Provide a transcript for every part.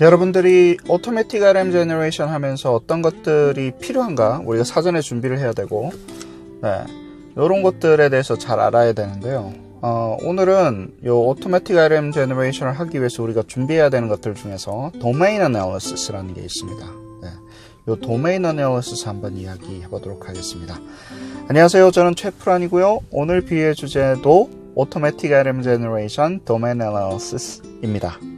여러분들이 오토매틱 RM 제너레이션 하면서 어떤 것들이 필요한가 우리가 사전에 준비를 해야 되고 네, 이런 것들에 대해서 잘 알아야 되는데요. 어, 오늘은 이 오토매틱 RM 제너레이션을 하기 위해서 우리가 준비해야 되는 것들 중에서 도메인 어널리시스라는 게 있습니다. 네, 이 도메인 어널리시스 한번 이야기해 보도록 하겠습니다. 안녕하세요. 저는 최프란이고요. 오늘 비의 주제도 오토매틱 RM 제너레이션 도메인 어널리시스입니다.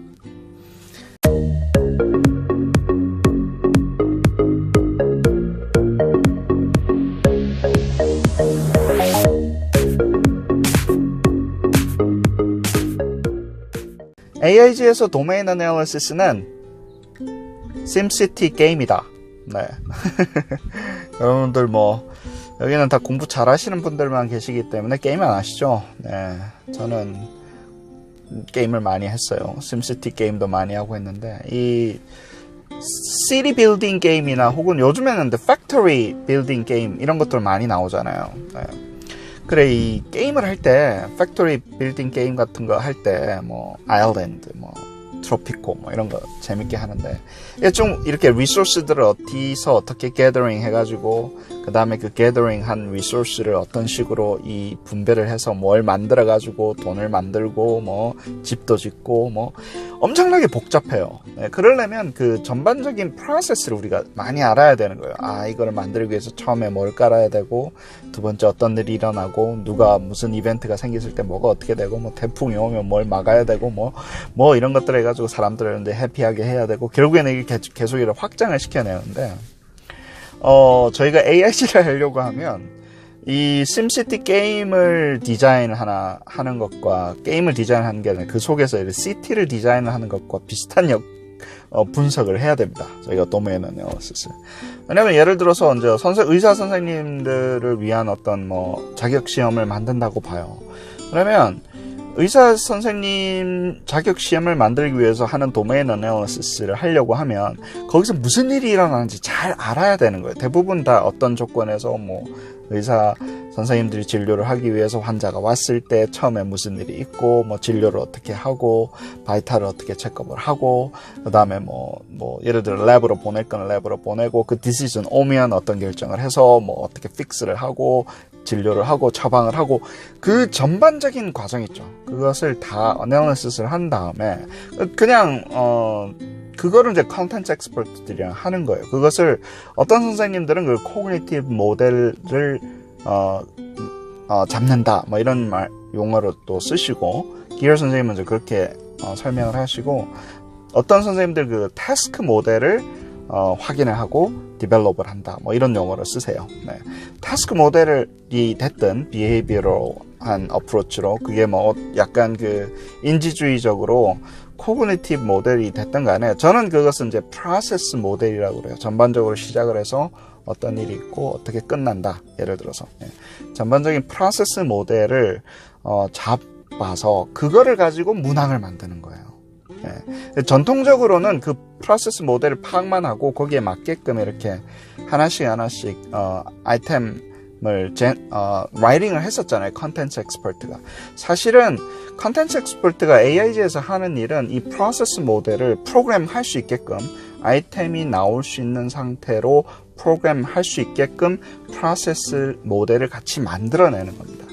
AIG에서 도메인 어널리시스는 심시티 게임이다. 네. 여러분들 뭐 여기는 다 공부 잘 하시는 분들만 계시기 때문에 게임 안 하시죠? 네. 저는 게임을 많이 했어요. 심시티 게임도 많이 하고 했는데 이 시티 빌딩 게임이나 혹은 요즘에는 팩토리 빌딩 게임 이런 것들 많이 나오잖아요. 네. 그래 이 게임을 할 때 팩토리 빌딩 게임 같은 거 할 때 뭐 아일랜드 뭐 트로피코 뭐 이런 거 재밌게 하는데 좀 이렇게 리소스들을 어디서 어떻게 게더링 해가지고 그 다음에 그 게더링 한 리소스를 어떤 식으로 이 분배를 해서 뭘 만들어 가지고 돈을 만들고 뭐 집도 짓고 뭐 엄청나게 복잡해요. 네, 그러려면 그 전반적인 프로세스를 우리가 많이 알아야 되는 거예요. 아 이거를 만들기 위해서 처음에 뭘 깔아야 되고 두 번째 어떤 일이 일어나고 누가 무슨 이벤트가 생겼을 때 뭐가 어떻게 되고 뭐 태풍이 오면 뭘 막아야 되고 뭐뭐 뭐 이런 것들 해가지고 사람들을 해피하게 해야 되고 결국에는 이게 계속 이를 확장을 시켜내는데 어 저희가 AIG를 하려고 하면 이 심시티 게임을 디자인 하나 하는 것과 게임을 디자인하는 게 아니라 그 속에서 이 시티를 디자인하는 것과 비슷한 역 어, 분석을 해야 됩니다. 저희가 도메인 어널리시스. 왜냐면 예를 들어서 이제 선생 의사 선생님들을 위한 어떤 뭐 자격 시험을 만든다고 봐요. 그러면 의사 선생님 자격 시험을 만들기 위해서 하는 도메인 어널리시스를 하려고 하면 거기서 무슨 일이 일어나는지 잘 알아야 되는 거예요. 대부분 다 어떤 조건에서 뭐 의사 선생님들이 진료를 하기 위해서 환자가 왔을 때 처음에 무슨 일이 있고 뭐 진료를 어떻게 하고 바이탈을 어떻게 체크업을 하고 그다음에 뭐뭐 예를 들어 랩으로 보낼 거는 랩으로 보내고 그 디시전 오면 어떤 결정을 해서 뭐 어떻게 픽스를 하고 진료를 하고 처방을 하고 그 전반적인 과정 있죠. 그것을 다 어널리시스를 한 다음에 그냥 어 그거를 이제 컨텐츠 엑스퍼트들이랑 하는 거예요. 그것을 어떤 선생님들은 그 코그니티브 모델을 어, 어, 잡는다 뭐 이런 말 용어로 또 쓰시고 기열 선생님은 이제 그렇게 어, 설명을 하시고 어떤 선생님들 그 타스크 모델을 어, 확인을 하고 디벨롭을 한다. 뭐 이런 용어를 쓰세요. 네. 타스크 모델이 됐든 비헤이비어한 어프로치로 그게 뭐 약간 그 인지주의적으로 코그니티브 모델이 됐든 간에 저는 그것은 이제 프로세스 모델이라고 그래요. 전반적으로 시작을 해서 어떤 일이 있고 어떻게 끝난다. 예를 들어서 네. 전반적인 프로세스 모델을 어, 잡아서 그거를 가지고 문항을 만드는 거예요. 네. 전통적으로는 그 프로세스 모델을 파악만 하고 거기에 맞게끔 이렇게 하나씩 하나씩 어, 아이템을 젠, 어, 라이팅을 했었잖아요. 컨텐츠 엑스퍼트가. 사실은 컨텐츠 엑스퍼트가 AIG에서 하는 일은 이 프로세스 모델을 프로그램 할 수 있게끔 아이템이 나올 수 있는 상태로 프로그램 할 수 있게끔 프로세스 모델을 같이 만들어내는 겁니다.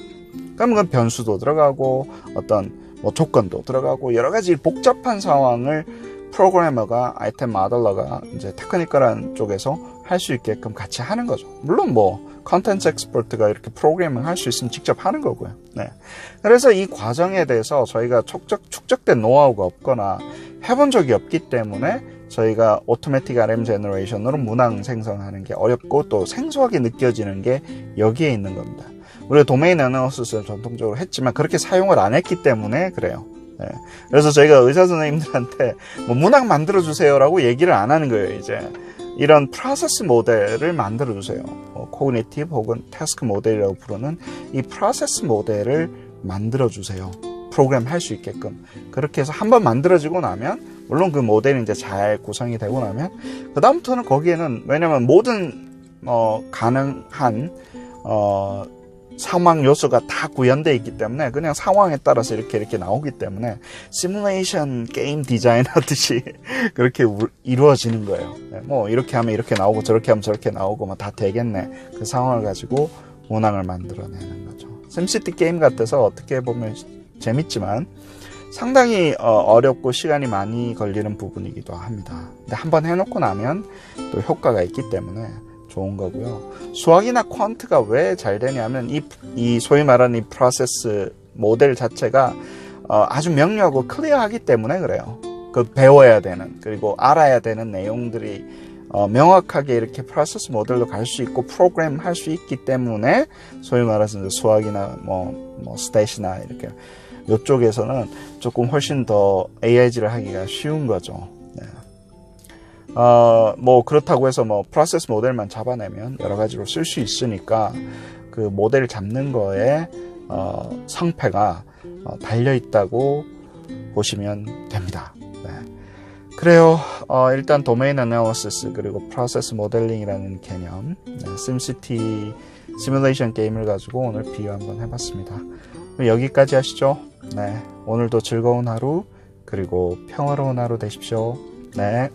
그럼 그 변수도 들어가고 어떤 뭐 조건도 들어가고 여러 가지 복잡한 상황을 프로그래머가 아이템 마더러가 이제 테크니컬한 쪽에서 할 수 있게끔 같이 하는 거죠. 물론 뭐 컨텐츠 엑스퍼트가 이렇게 프로그래밍 할 수 있으면 직접 하는 거고요. 네. 그래서 이 과정에 대해서 저희가 축적, 축적된 노하우가 없거나 해본 적이 없기 때문에 저희가 오토매틱 RM 제너레이션으로 문항 생성하는 게 어렵고 또 생소하게 느껴지는 게 여기에 있는 겁니다. 우리가 도메인 어나운서스를 전통적으로 했지만 그렇게 사용을 안 했기 때문에 그래요. 네. 그래서 저희가 의사 선생님들한테 뭐 문학 만들어 주세요라고 얘기를 안 하는 거예요. 이제 이런 프로세스 모델을 만들어 주세요. 뭐 코그니티브 혹은 태스크 모델이라고 부르는 이 프로세스 모델을 만들어 주세요. 프로그램 할 수 있게끔 그렇게 해서 한번 만들어지고 나면 물론 그 모델이 이제 잘 구성이 되고 나면 그 다음부터는 거기에는 왜냐면 모든 어 가능한 어 상황 요소가 다 구현되어 있기 때문에 그냥 상황에 따라서 이렇게 이렇게 나오기 때문에 시뮬레이션 게임 디자인 하듯이 그렇게 우- 이루어지는 거예요. 네, 뭐 이렇게 하면 이렇게 나오고 저렇게 하면 저렇게 나오고 뭐 다 되겠네. 그 상황을 가지고 문항을 만들어내는 거죠. 심시티 게임 같아서 어떻게 보면 재밌지만 상당히 어, 렵고 시간이 많이 걸리는 부분이기도 합니다. 근데 한번 해놓고 나면 또 효과가 있기 때문에 좋은 거고요. 수학이나 퀀트가 왜 잘 되냐면 이, 이 소위 말하는 이 프로세스 모델 자체가 어, 아주 명료하고 클리어하기 때문에 그래요. 그 배워야 되는 그리고 알아야 되는 내용들이 어, 명확하게 이렇게 프로세스 모델로 갈 수 있고 프로그램 할 수 있기 때문에 소위 말해서 수학이나 뭐, 뭐 스탯이나 이렇게 이쪽에서는 조금 훨씬 더 AIG를 하기가 쉬운 거죠. 네. 어, 뭐 그렇다고 해서 뭐 프로세스 모델만 잡아내면 여러 가지로 쓸 수 있으니까 그 모델 잡는 거에 어, 성패가 어, 달려 있다고 보시면 됩니다. 네. 그래요. 어, 일단 도메인 애널리시스 그리고 프로세스 모델링이라는 개념, 네, 심시티 시뮬레이션 게임을 가지고 오늘 비유 한번 해봤습니다. 여기까지 하시죠. 네, 오늘도 즐거운 하루 그리고 평화로운 하루 되십시오. 네.